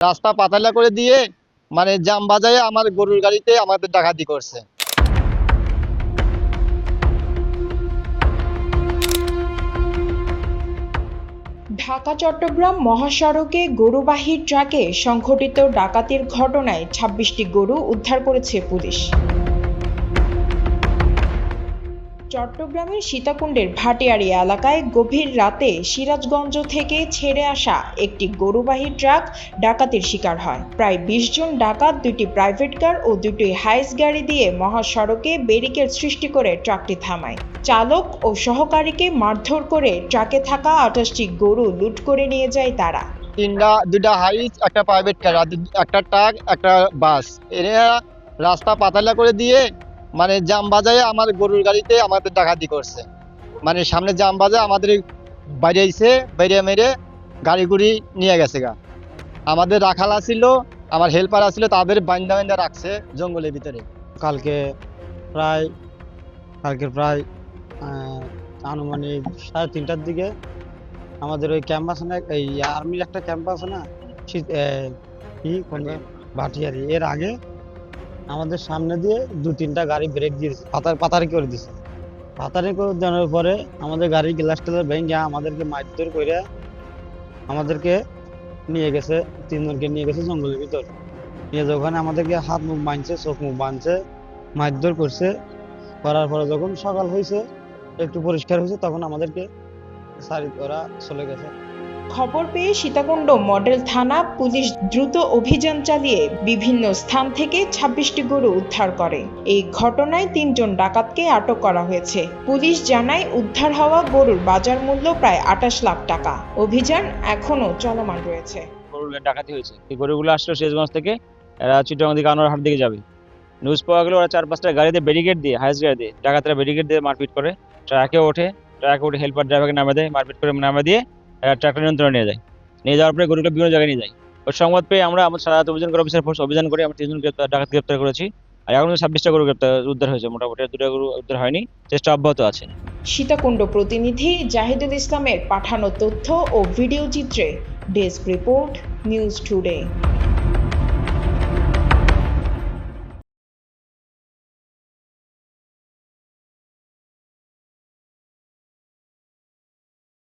রাস্তা পাতালা করে দিয়ে মানে জাম বাজায় আমার গরুর গাড়িতে আমাদের ডাকাতি করছে। ঢাকা, চট্টগ্রাম মহাসড়কে গরুবাহী ট্রাকে সংঘটিত ডাকাতির ঘটনায় ছাব্বিশটি গরু উদ্ধার করেছে পুলিশ। চট্টগ্রামের সীতাকুণ্ডের ভাটিয়ারি এলাকায় গভীর রাতে সিরাজগঞ্জ থেকে ছেড়ে আসা একটি গরুবাহী ট্রাক ডাকাতির শিকার হয়। প্রায় বিশ জন ডাকাত দুটি প্রাইভেট কার ও দুটি হাইস গাড়ি দিয়ে মহাসড়কে ব্যারিকেড সৃষ্টি করে ট্রাকটি থামায়। চালক ও সহকারীকে মারধর করে ট্রাকে থাকা আঠাশটি গরু লুট করে নিয়ে যায় তারা। তিনটা দুটা হাইস, একটা প্রাইভেট কার একটা ট্রাক, একটা বাস। এরা রাস্তা পাতালা করে দিয়ে মানে জাম বাজায় আমার গরুর গাড়িতে আমাদের ডাকাতি করছে। মানে সামনে জাম বাজায় আমাদের বাইরে আইছে বাইরে মেরে গাড়ি গুড়ি নিয়ে গেছে গা। আমাদের রাখাল আছিল আমার হেল্পার আছিল তাদের বাইন্দা বাইন্দা রাখছে জঙ্গলের ভিতরে। কালকে প্রায় কালকে প্রায় আনুমানিক সাড়ে তিনটার দিকে আমাদের ওই ক্যাম্পাস না এই আর্মির একটা ক্যাম্পাস না শীত- কি কোন ভাটিয়ারি এর আগে আমাদের সামনে দিয়ে দু তিনটা গাড়ি ব্রেক দিয়েছে। পাতার পাতারি করে দিছে। পাতারি করে দেওয়ার পরে আমাদের গাড়ির গ্লাস টেলার ভেঙে আমাদেরকে মারধর করে আমাদেরকে নিয়ে গেছে, তিনজনকে নিয়ে গেছে জঙ্গলের ভিতর। নিয়ে যে ওখানে আমাদেরকে হাত মুখ বাঁধছে, চোখ মুখ বাঁধছে, মারধর করছে, করার পরে যখন সকাল হয়েছে একটু পরিষ্কার হয়েছে তখন আমাদেরকে সারি করা চলে গেছে। খবর পেয়ে সীতাকুণ্ড মডেল থানা পুলিশ দ্রুত অভিযান চালিয়ে বিভিন্ন স্থান থেকে ছাব্বিশটি গরু উদ্ধার করে। এই ঘটনায় তিনজন ডাকাতকে আটক করা হয়েছে। পুলিশ জানায়, উদ্ধার হওয়া গরুর বাজার মূল্য প্রায় আটাশ লাখ টাকা। অভিযান এখনও চলমান রয়েছে। ডাকাতি হয়েছে। এই গরুগুলো আসলো শেষগঞ্জ থেকে, এরা দিকে দিকে যাবে। নিউজ পাওয়া গেলো ওরা চার পাঁচটা গাড়িতে ব্যারিকেড দিয়ে হাইস গাড়ি দিয়ে, ডাকাতরা ব্যারিকেড দিয়ে মারপিট করে। ট্রাকে ওঠে, ট্রাকে উঠে হেল্পার ড্রাইভারকে নামে দেয়, মারপিট করে নামে দিয়ে এরা ট্রাকটা নিয়ন্ত্রণে নিয়ে যায়। নিয়ে যাওয়ার পরে গরুগুলো বিভিন্ন জায়গায় নিয়ে যায়। ওই সংবাদ পেয়ে আমরা আমার সারা অভিযান করে অফিসার ফোর্স অভিযান করে আমরা তিনজন গ্রেপ্তার, ডাকাত গ্রেপ্তার করেছি। আর এখন ছাব্বিশটা গরু গ্রেপ্তার, উদ্ধার হয়েছে। মোটামুটি দুটো গরু উদ্ধার হয়নি, চেষ্টা অব্যাহত আছে। সীতাকুণ্ড প্রতিনিধি জাহিদুল ইসলামের পাঠানো তথ্য ও ভিডিও চিত্রে ডেস্ক রিপোর্ট, নিউজ টুডে।